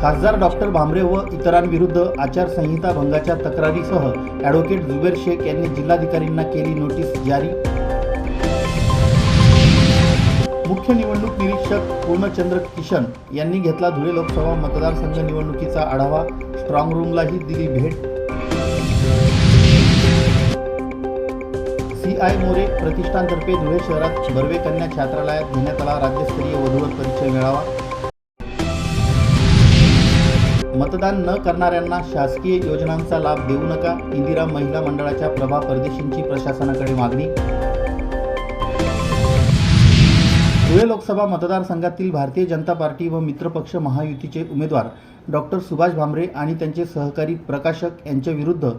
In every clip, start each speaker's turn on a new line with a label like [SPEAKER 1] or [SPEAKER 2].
[SPEAKER 1] खासदार डॉक्टर भामरे व इतरांविरुद्ध आचारसंहिता भंगाच्या तक्रारीसह ॲडव्होकेट जुबेर शेख यांनी जिल्हाधिकाऱ्यांना केली नोटीस जारी. मुख्य निवडणूक निरीक्षक पूर्णचंद्र किशन यांनी घेतला धुळे लोकसभा मतदारसंघ निवडणुकीचा आढावा. स्ट्रॉंग रूमलाही दिली भेट. सी आय मोरे प्रतिष्ठानतर्फे धुळे शहरात बर्वे कन्या छात्रालयात घेण्यात आला राज्यस्तरीय वधूवर परिचय मेळावा. मतदान न करणाऱ्यांना शासकीय योजनांचा लाभ देऊ नका. इंदिरा महिला मंडळाच्या प्रभा परदेशींची प्रशासनाकडे मागणी. धुळे लोकसभा मतदारसंघातील भारतीय जनता पार्टी व मित्रपक्ष महायुतीचे उमेदवार डॉक्टर सुभाष भामरे आणि त्यांचे सहकारी प्रकाशक यांच्या विरुद्ध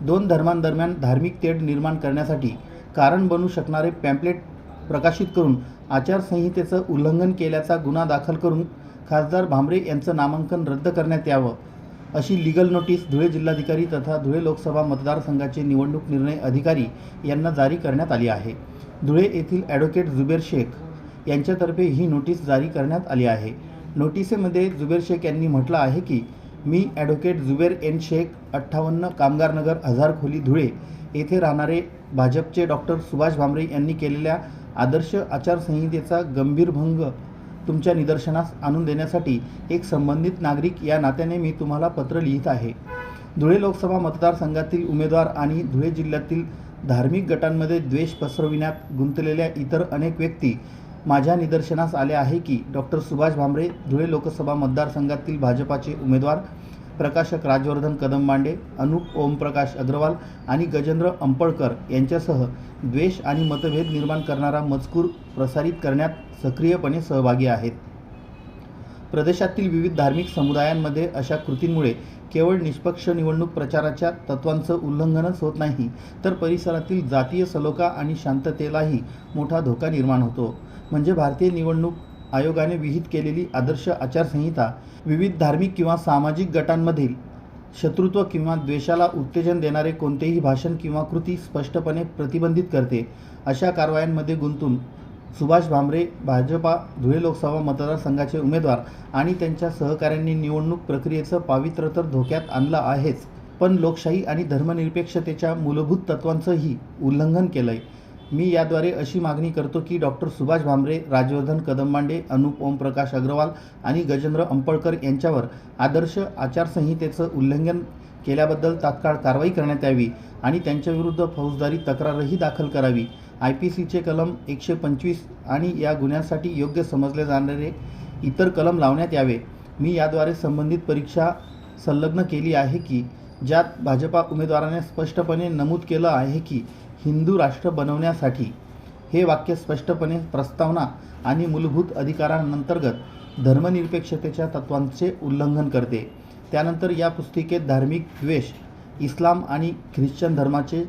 [SPEAKER 1] दोन धर्मांदरम्यान धार्मिक तेढ निर्माण करण्यासाठी कारण बनू शकणारे पॅम्पलेट प्रकाशित करून आचारसंहितेचं उल्लंघन केल्याचा गुन्हा दाखल करून खासदार भांबरे यांचं नामांकन रद्द करण्यात यावं अशी लीगल नोटीस धुळे जिल्हाधिकारी तथा धुळे लोकसभा मतदारसंघाचे निवडणूक निर्णय अधिकारी यांना जारी करण्यात आली आहे. धुळे येथील ॲडव्होकेट जुबेर शेख यांच्यातर्फे ही नोटीस जारी करण्यात आली आहे. नोटिसेमध्ये जुबेर शेख यांनी म्हटलं आहे की मी ॲडव्होकेट जुबेर एन शेख अठ्ठावन्न कामगारनगर हजार खोली धुळे येथे राहणारे भाजपचे डॉक्टर सुभाष भामरे यांनी केलेल्या आदर्श आचारसंहितेचा गंभीर भंग तुमच्या निदर्शनास आणून देण्यासाठी एक संबंधित नागरिक या नात्याने मी तुम्हाला पत्र लिहित आहे. धुळे लोकसभा मतदारसंघातील उमेदवार आणि धुळे जिल्ह्यातील धार्मिक गटांमध्ये द्वेष पसरविण्यात गुंतलेल्या इतर अनेक व्यक्ती माझ्या निदर्शनास आले आहे की डॉक्टर सुभाष भामरे धुळे लोकसभा मतदारसंघातील भाजपाचे उमेदवार प्रकाशक राजवर्धन कदम मांडे अनुप ओमप्रकाश अग्रवाल आणि गजेंद्र अंपळकर यांच्यासह द्वेष आणि मतभेद निर्माण करणारा मजकूर प्रसारित करण्यात सक्रियपणे सहभागी आहेत. प्रदेशातील विविध धार्मिक समुदायांमध्ये अशा कृतींमुळे केवळ निष्पक्ष निवडणूक प्रचाराच्या तत्वांचं उल्लंघनच होत नाही तर परिसरातील जातीय सलोखा आणि शांततेलाही मोठा धोका निर्माण होतो. म्हणजे भारतीय निवडणूक आयोगाने विहित केलेली आदर्श आचारसंहिता विविध धार्मिक किंवा सामाजिक गटांमधील शत्रुत्व किंवा द्वेषाला उत्तेजन देणारे कोणतेही भाषण किंवा कृती स्पष्टपणे प्रतिबंधित करते अशा कारवायांमध्ये गुंतून सुभाष भामरे भाजपा धुळे लोकसभा मतदारसंघाचे उमेदवार आणि त्यांच्या सहकाऱ्यांनी निवडणूक प्रक्रियेचं पावित्र्य तर धोक्यात आणलं आहेच पण लोकशाही आणि धर्मनिरपेक्षतेच्या मूलभूत तत्वांचंही उल्लंघन केलं आहे मी याद्वारे अशी मागणी करतो की डॉक्टर सुभाष भामरे राजवर्धन कदमबांडे अनुप ओमप्रकाश अग्रवाल आणि गजेंद्र अंपळकर यांच्यावर आदर्श आचारसंहितेचं उल्लंघन केल्याबद्दल तात्काळ कारवाई करण्यात यावी आणि त्यांच्याविरुद्ध फौजदारी तक्रारही दाखल करावी. आय पी सीचे कलम एकशे पंचवीस आणि या गुन्ह्यासाठी योग्य समजले जाणारे इतर कलम लावण्यात यावे. मी याद्वारे संबंधित परीक्षा संलग्न केली आहे की ज्यात भाजपा उमेदवाराने स्पष्टपणे नमूद केलं आहे की हिंदू राष्ट्र बनवण्यासाठी हे वाक्य स्पष्टपणे प्रस्तावना आणि मूलभूत अधिकारांअंतर्गत धर्मनिरपेक्षतेच्या तत्वांचे उल्लंघन करते. त्यानंतर या पुस्तिकेत धार्मिक द्वेष इस्लाम आणि ख्रिश्चन धर्माचे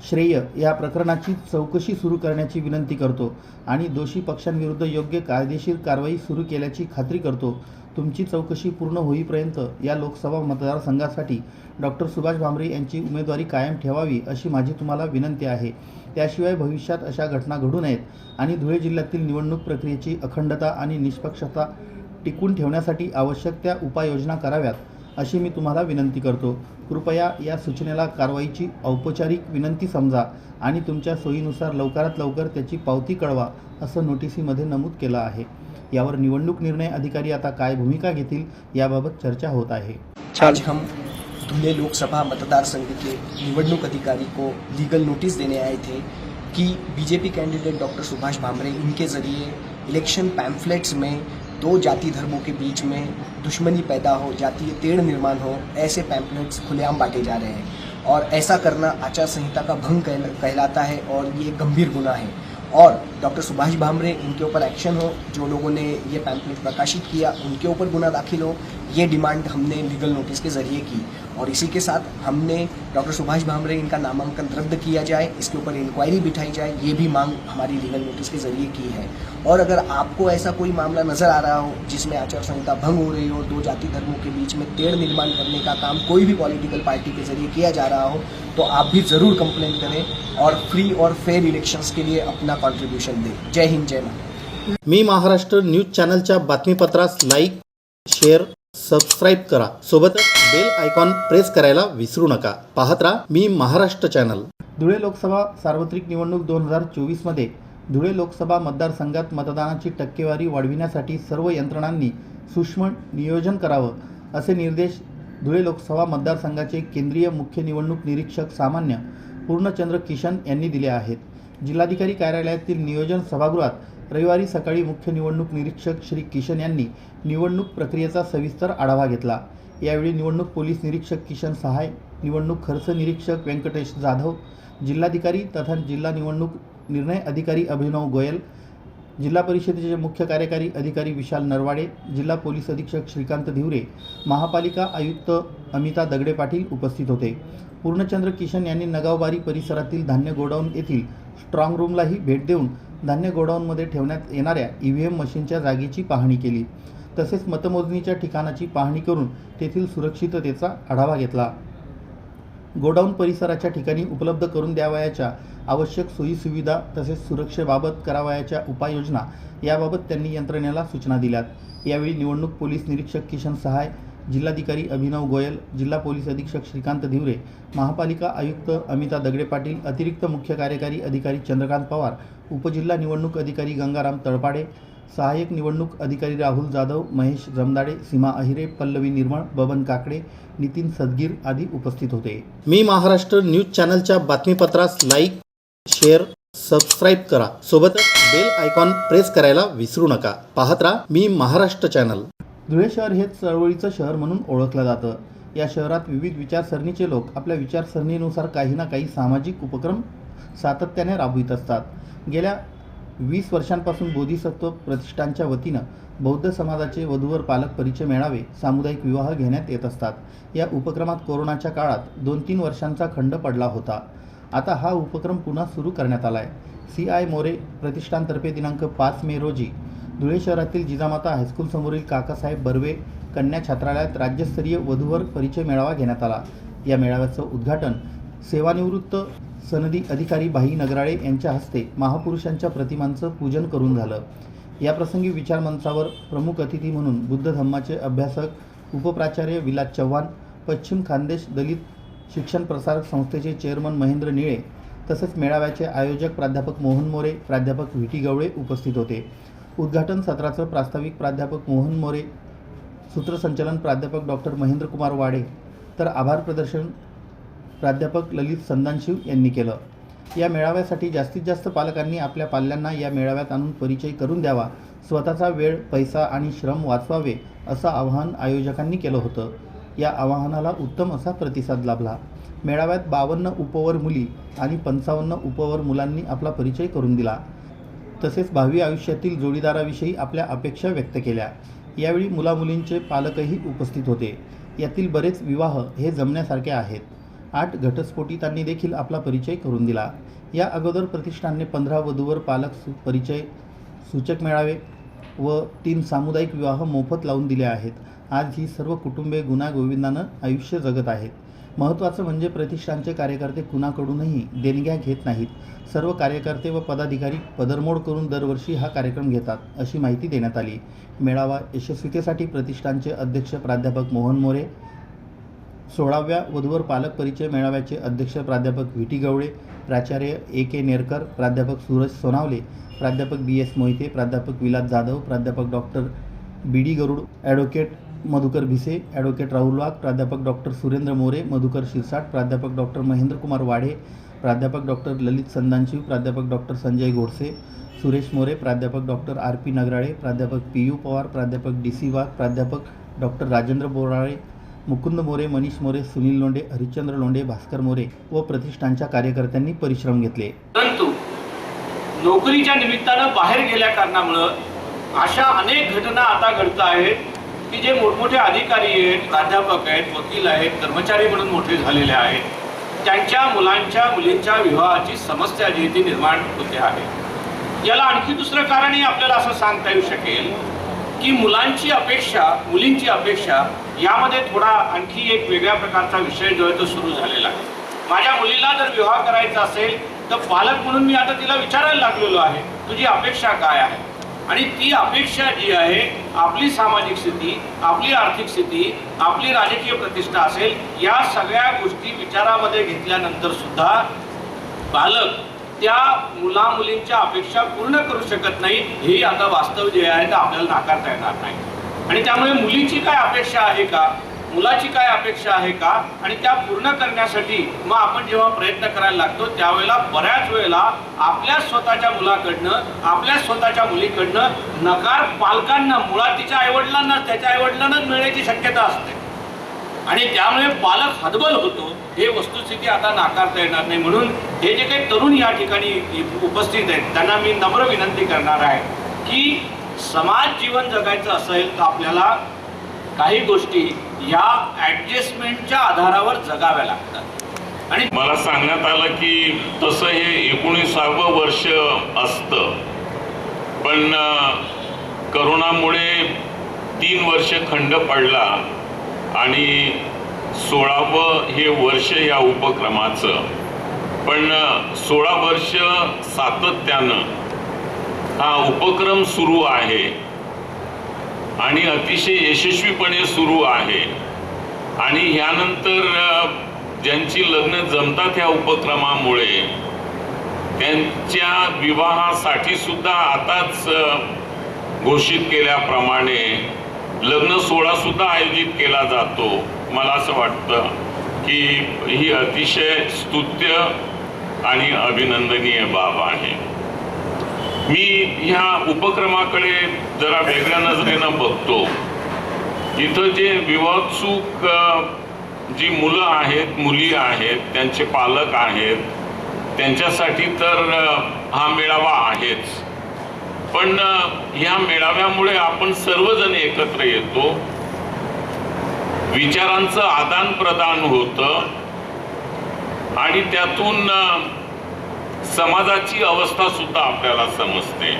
[SPEAKER 1] श्रेय या प्रकरणाची चौकशी सुरू करण्याची विनंती करतो आणि दोषी पक्षांविरुद्ध योग्य कायदेशीर कारवाई सुरू केल्याची खात्री करतो. तुमची चौकशी पूर्ण होईपर्यंत या लोकसभा मतदारसंघासाठी डॉक्टर सुभाष भामरे यांची उमेदवारी कायम ठेवावी अशी माझी तुम्हाला विनंती आहे. त्याशिवाय भविष्यात अशा घटना घडू नयेत आणि धुळे जिल्ह्यातील निवडणूक प्रक्रियेची अखंडता आणि निष्पक्षता टिकून ठेवण्यासाठी आवश्यक त्या उपाययोजना कराव्यात. अशी मी तुम्हाला विनंती करतो. कृपया या सूचनेला कारवाईची औपचारिक विनंती समजा आणि तुमच्या सोयीनुसार लवकरात लवकर त्याची पावती कळवा असं नोटिसीमध्ये नमूद केलं आहे. यावर निवडणूक निर्णय अधिकारी आता काय भूमिका घेतील याबाबत चर्चा होत आहे.
[SPEAKER 2] आज हम धुले लोकसभा मतदारसंघ के निवडणूक अधिकारी को लीगल नोटिस देने आए थे कि BJP candidate doctor Subhash Bhamre इनके ज़रिए इलेक्शन पैम्फलेट्स में दो जाति धर्मों के बीच में दुश्मनी पैदा हो, जातीय तेड़ निर्माण हो, ऐसे पैम्पलेट्स खुलेआम बांटे जा रहे हैं। और ऐसा करना आचार संहिता का भंग कहलाता है और ये गंभीर गुना है। और डॉक्टर सुभाष भामरे, इनके ऊपर एक्शन हो, जो लोगों ने ये पैम्पलेट प्रकाशित किया, उनके ऊपर गुना दाखिल हो, ये डिमांड हमने लीगल नोटिस के ज़रिए की। और इसी के साथ हमने डॉक्टर सुभाष भामरे इनका नामांकन रद्द किया जाए, इसके ऊपर इंक्वायरी बिठाई जाए, ये भी मांग हमारी लीगल नोटिस के ज़रिए की है। और अगर आपको ऐसा कोई मामला नज़र आ रहा हो जिसमें आचार संहिता भंग हो रही हो, दो जाति धर्मों के बीच में तेड़ निर्माण करने का काम कोई भी पॉलिटिकल पार्टी के ज़रिए किया जा रहा हो तो आप भी ज़रूर कंप्लेन करें और फ्री और फेयर इलेक्शंस के लिए अपना कॉन्ट्रीब्यूशन दें। जय हिंद, जय
[SPEAKER 1] मी महाराष्ट्र न्यूज़ चॅनलच्या बातमीपत्रास लाईक, शेअर सबस्क्राईब करा. सोबतच बेल आयकॉन प्रेस करायला विसरू नका. पाहत राहा मी महाराष्ट्र चॅनल धुळे लोकसभा सार्वत्रिक निवडणूक दोन हजार चोवीसमध्ये धुळे लोकसभा मतदारसंघात मतदानाची टक्केवारी वाढविण्यासाठी सर्व यंत्रणांनी सूक्ष्म नियोजन करावं असे निर्देश धुळे लोकसभा मतदारसंघाचे केंद्रीय मुख्य निवडणूक निरीक्षक सामान्य पूर्णचंद्र किशन यांनी दिले आहेत. जिल्हाधिकारी कार्यालयातील नियोजन सभागृहात रविवारी सकाळी मुख्य निवडणूक निरीक्षक श्री किशन यांनी निवडणूक प्रक्रियेचा सविस्तर आढावा घेतला. यावेळी निवडणूक पोलीस निरीक्षक किशन सहाय निवडणूक खर्च निरीक्षक व्यंकटेश जाधव जिल्हाधिकारी तथा जिल्हा निवडणूक निर्णय अधिकारी अभिनव गोयल जिल्हा परिषदेचे मुख्य कार्यकारी अधिकारी विशाल नरवाडे जिल्हा पोलीस अधीक्षक श्रीकांत धिवरे महापालिका आयुक्त अमिता दगडे पाटील उपस्थित होते. पूर्णचंद्र किशन यांनी नगावबारी परिसरातील धान्य गोडाऊन येथील स्ट्रॉंग रूमलाही भेट देऊन धान्य गोडाऊनमध्ये ठेवण्यात येणाऱ्या ई व्ही एम मशीनच्या जागेची पाहणी केली. तसेच मतमोजणीच्या ठिकाणाची पाहणी करून तेथील सुरक्षिततेचा आढावा घेतला. गोडाऊन परिसराच्या ठिकाणी उपलब्ध करून द्यावयाच्या आवश्यक सोयीसुविधा तसेच सुरक्षेबाबत करावयाच्या उपाययोजना याबाबत त्यांनी यंत्रणेला सूचना दिल्यात. यावेळी निवडणूक पोलीस निरीक्षक किशन सहाय जिल्हाधिकारी अभिनव गोयल जिल्हा पोलीस अधीक्षक श्रीकांत धिवरे महापालिका आयुक्त अमिता दगडे पाटील अतिरिक्त मुख्य कार्यकारी अधिकारी चंद्रकांत पवार उपजिल्हा निवडणूक अधिकारी गंगाराम तळपाडे सहाय्यक निवडणूक अधिकारी राहुल जाधव महेश जमदाडे सीमा अहिरे पल्लवी निर्मळ बबन काकडे नितीन सदगीर आदी उपस्थित होते. मी महाराष्ट्र न्यूज चॅनलच्या बातमीपत्रास लाईक शेअर सबस्क्राईब करा. सोबतच बेल आयकॉन प्रेस करायला विसरू नका. पाहत राहा मी महाराष्ट्र चॅनल. धुळे शहर हे चळवळीचं शहर म्हणून ओळखलं जातं. या शहरात विविध विचारसरणीचे लोक आपल्या विचारसरणीनुसार काही ना काही सामाजिक उपक्रम सातत्याने राबवित असतात. गेल्या वीस वर्षांपासून बोधिसत्व प्रतिष्ठानच्या वतीनं बौद्ध समाजाचे वधूवर पालक परिचय मेळावे सामुदायिक विवाह घेण्यात येत असतात. या उपक्रमात कोरोनाच्या काळात दोन तीन वर्षांचा खंड पडला होता. आता हा उपक्रम पुन्हा सुरू करण्यात आला आहे सी आय मोरे प्रतिष्ठानतर्फे दिनांक पाच मे रोजी धुळे शहरातील जिजामाता हायस्कूल समोरील काकासाहेब बर्वे कन्या छात्रालयात राज्यस्तरीय वधूवर परिचय मेळावा घेण्यात आला. या मेळाव्याचं उद्घाटन सेवानिवृत्त सनदी अधिकारी भाई नगराळे यांच्या हस्ते महापुरुषांच्या प्रतिमांचं पूजन करून झालं. याप्रसंगी विचारमंचावर प्रमुख अतिथी म्हणून बुद्ध धम्माचे अभ्यासक उपप्राचार्य विलास चव्हाण पश्चिम खानदेश दलित शिक्षण प्रसारक संस्थेचे चेअरमन महेंद्र निळे तसेच मेळाव्याचे आयोजक प्राध्यापक मोहन मोरे प्राध्यापक व्ही टी गवळे उपस्थित होते. उद्घाटन सत्राचं प्रास्ताविक प्राध्यापक मोहन मोरे सूत्रसंचालन प्राध्यापक डॉक्टर महेंद्रकुमार वाडे तर आभार प्रदर्शन प्राध्यापक ललित संदानशिव यांनी केलं. या मेळाव्यासाठी जास्तीत जास्त पालकांनी आपल्या पाल्यांना या मेळाव्यात आणून परिचय करून द्यावा स्वतःचा वेळ पैसा आणि श्रम वाचवावे असं आवाहन आयोजकांनी केलं होतं. या आवाहनाला उत्तम असा प्रतिसाद लाभला. मेळाव्यात बावन्न उपवर मुली आणि पंचावन्न उपवर मुलांनी आपला परिचय करून दिला. तसेच भावी आयुष्यातील जोडीदाराविषयी आपल्या अपेक्षा व्यक्त केल्या. यावेळी मुलामुलींचे पालकही उपस्थित होते. यातील बरेच विवाह हे जमण्यासारखे आहेत. आठ घटस्फोटितांनी देखील आपला परिचय करून दिला. या अगोदर प्रतिष्ठानने पंधरा वधूवर पालक सु परिचय सूचक मेळावे व तीन सामुदायिक विवाह मोफत लावून दिले आहेत. आज ही सर्व कुटुंबे गुणागोविंदानं आयुष्य जगत आहेत. महत्त्वाचं म्हणजे प्रतिष्ठानचे कार्यकर्ते कुणाकडूनही देणग्या घेत नाहीत. सर्व कार्यकर्ते व पदाधिकारी पदरमोड करून दरवर्षी हा कार्यक्रम घेतात अशी माहिती देण्यात आली. मेळावा यशस्वीतेसाठी प्रतिष्ठानचे अध्यक्ष प्राध्यापक मोहन मोरे सोळाव्या वधूवर पालक परिचय मेळाव्याचे अध्यक्ष प्राध्यापक व्ही टी गवळे प्राचार्य ए के नेरकर प्राध्यापक सूरज सोनावले प्राध्यापक बी एस मोहिते प्राध्यापक विलास जाधव प्राध्यापक doctor B D Garud advocate Madhukar Bhise advocate Rahul Wagh प्राध्यापक डॉक्टर सुरेंद्र मोरे मधुकर शिरसाट प्राध्यापक डॉक्टर महेंद्रकुमार वाढे प्राध्यापक डॉक्टर ललित संदानशिव प्राध्यापक डॉक्टर संजय गोडसे सुरेश मोरे प्राध्यापक डॉक्टर आर पी नगराळे प्राध्यापक पी यू पवार प्राध्यापक डी सी वाघ प्राध्यापक डॉक्टर राजेंद्र बोराळे मुकुंद मोरे मनीष मोरे सुनील लोंढे हरिश्चंद्र लोंढे भास्कर मोरे व प्रतिष्ठानच्या कार्यकर्त्यांनी परिश्रम घेतले.
[SPEAKER 3] परंतु नोकरीच्या निमित्तानं बाहेर गेल्या कारणामुळं अशा अनेक घटना आता घडत आहेत. की जे मोठमोठे अधिकारी आहेत प्राध्यापक आहेत वकील आहेत कर्मचारी म्हणून मोठे झालेले आहेत त्यांच्या मुलांच्या मुलींच्या विवाहाची समस्या जी ती निर्माण होते आहे. याला आणखी दुसरं कारणही आपल्याला असं सांगता येऊ शकेल की मुलांची अपेक्षा मुलींची अपेक्षा यामध्ये थोडा आणखी एक वेगळ्या प्रकारचा विषय जो आहे तो सुरू झालेला आहे. माझ्या मुलीला जर विवाह करायचा असेल तर पालक म्हणून मी आता तिला विचारायला लागलेलो आहे तुझी अपेक्षा काय आहे? आणि ती अपेक्षा जी आहे आपली सामाजिक स्थिती आपली आर्थिक स्थिती आपली राजकीय प्रतिष्ठा असेल या सगळ्या गोष्टी विचारामध्ये घेतल्यानंतर सुद्धा पालक त्या मुला मुलींच्या अपेक्षा पूर्ण करू शकत नाही हे आता वास्तव जे आहे ते आपल्याला नाकारता येणार नाही. आणि त्यामुळे मुलीची काय अपेक्षा आहे का? मुलाची काय अपेक्षा आहे का? आणि त्या पूर्ण करण्यासाठी मग आपण जेव्हा प्रयत्न करायला लागतो त्यावेळेला बऱ्याच वेळेला आपल्या स्वतःच्या मुलाकडनं आपल्या स्वतःच्या मुलीकडनं नकार पालकांना मुळात तिच्या आईवडिलांना त्याच्या आईवडिलांनाच मिळण्याची शक्यता असते. आणि त्यामुळे पालक हतबल होतो. हे वस्तुस्थिती आता नाकारता येणार नाही. म्हणून हे जे काही तरुण या ठिकाणी उपस्थित आहेत त्यांना मी नम्र विनंती करणार आहे की समाज जीवन जगायचं असेल तर आपल्याला काही गोष्टी या ॲडजस्टमेंटच्या आधारावर जगाव्या लागतात. आणि
[SPEAKER 4] मला सांगण्यात आलं की तसं हे एकोणीसावं वर्ष असतं. पण करोनामुळे तीन वर्ष खंड पडला आणि सोळावं हे वर्ष या उपक्रमाचं. पण सोळा वर्ष सातत्यानं हा उपक्रम सुरू आहे. आणि अतिशय यशस्वीपणे सुरू आहे. आणि ह्यानंतर ज्यांची लग्न जमतात ह्या उपक्रमामुळे त्यांच्या विवाहासाठी सुद्धा आताच घोषित केल्याप्रमाणे लग्न सोहळा सुद्धा आयोजित केला जातो. मला असं वाटतं की ही अतिशय स्तुत्य आणि अभिनंदनीय बाब आहे. मी ह्या उपक्रमाकडे जरा वेगळ्या नजरेनं बघतो. इथं जे विवादसूक जी मुलं आहेत मुली आहेत त्यांचे पालक आहेत त्यांच्यासाठी तर हा मेळावा आहेच. पण ह्या मेळाव्यामुळे आपण सर्वजण एकत्र येतो. विचारांचं आदान प्रदान होतं. आणि त्यातून समाजाची अवस्था सुद्धा आपल्याला समजते.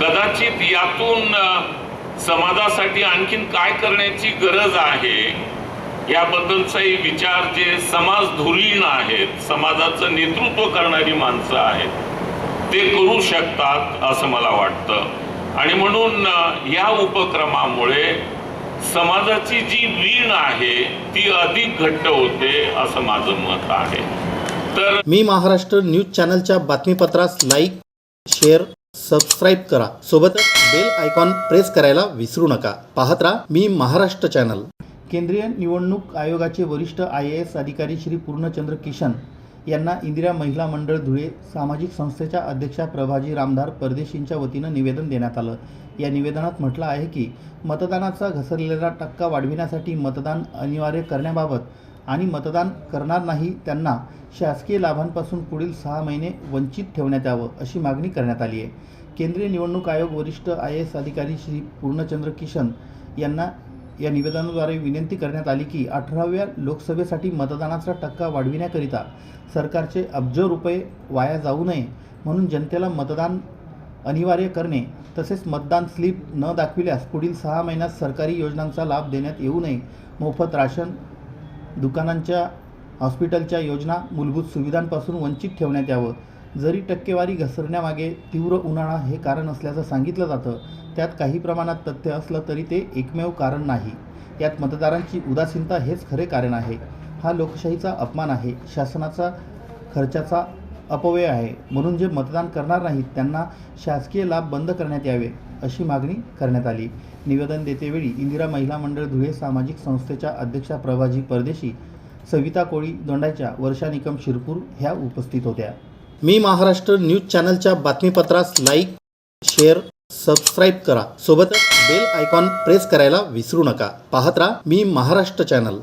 [SPEAKER 4] कदाचित यातून समाजासाठी आणखीन काय करण्याची गरज आहे याबद्दलचाही विचार जे समाज धुरीण आहेत समाजाचं नेतृत्व करणारी माणसं आहेत ते करू शकतात असं मला वाटतं. आणि म्हणून या उपक्रमामुळे समाजाची जी वीण आहे ती अधिक घट्ट होते असं माझं मत आहे. तर
[SPEAKER 1] मी महाराष्ट्र न्यूज चॅनलच्या बातमीपत्रास लाईक शेअर सबस्क्राईब करा. सोबतच बेल आयकॉन प्रेस करायला विसरू नका. पाहत राहा मी महाराष्ट्र चॅनल. केंद्रीय निवडणूक आयोगाचे वरिष्ठ आय ए एस अधिकारी श्री पूर्णचंद्र किशन यांना इंदिरा महिला मंडळ धुळे सामाजिक संस्थेच्या अध्यक्षा प्रभाजी रामधार परदेशींच्या वतीनं निवेदन देण्यात आलं. या निवेदनात म्हटलं आहे की मतदानाचा घसरलेला टक्का वाढविण्यासाठी मतदान अनिवार्य करण्याबाबत आणि मतदान करणार नाही त्यांना शासकीय लाभांपासून पुढील सहा महिने वंचित ठेवण्यात यावं अशी मागणी करण्यात आली आहे. केंद्रीय निवडणूक आयोग वरिष्ठ आय एस अधिकारी श्री पूर्णचंद्र किशन यांना या निवेदनाद्वारे विनंती करण्यात आली की अठराव्या लोकसभेसाठी मतदानाचा टक्का वाढविण्याकरिता सरकारचे अब्ज रुपये वाया जाऊ नये म्हणून जनतेला मतदान अनिवार्य करणे तसेच मतदान स्लिप न दाखविल्यास पुढील सहा महिन्यात सरकारी योजनांचा लाभ देण्यात येऊ नये. मोफत राशन दुकानांच्या हॉस्पिटलच्या योजना मूलभूत सुविधांपासून वंचित ठेवण्यात यावं. जरी टक्केवारी घसरण्यामागे तीव्र उन्हाळा हे कारण असल्याचं सांगितलं जातं त्यात काही प्रमाणात तथ्य असलं तरी ते एकमेव कारण नाही. यात मतदारांची उदासीनता हेच खरे कारण आहे. हा लोकशाहीचा अपमान आहे. शासनाचा खर्चाचा अपव्यय आहे. म्हणून जे मतदान करणार नाहीत त्यांना शासकीय लाभ बंद करण्यात यावे. अशी मागणी करण्यात आली. निवेदन देतेवेळी इंदिरा महिला मंडळ धुळे सामाजिक संस्थेच्या अध्यक्षा प्रभाजी परदेशी सविता कोळी दोंडाच्या वर्षा निकम शिरपूर ह्या उपस्थित होत्या. मी महाराष्ट्र न्यूज चॅनलच्या बातमीपत्रास लाईक शेअर सबस्क्राईब करा. सोबतच बेल आयकॉन प्रेस करायला विसरू नका. पाहत राहा मी महाराष्ट्र चॅनल.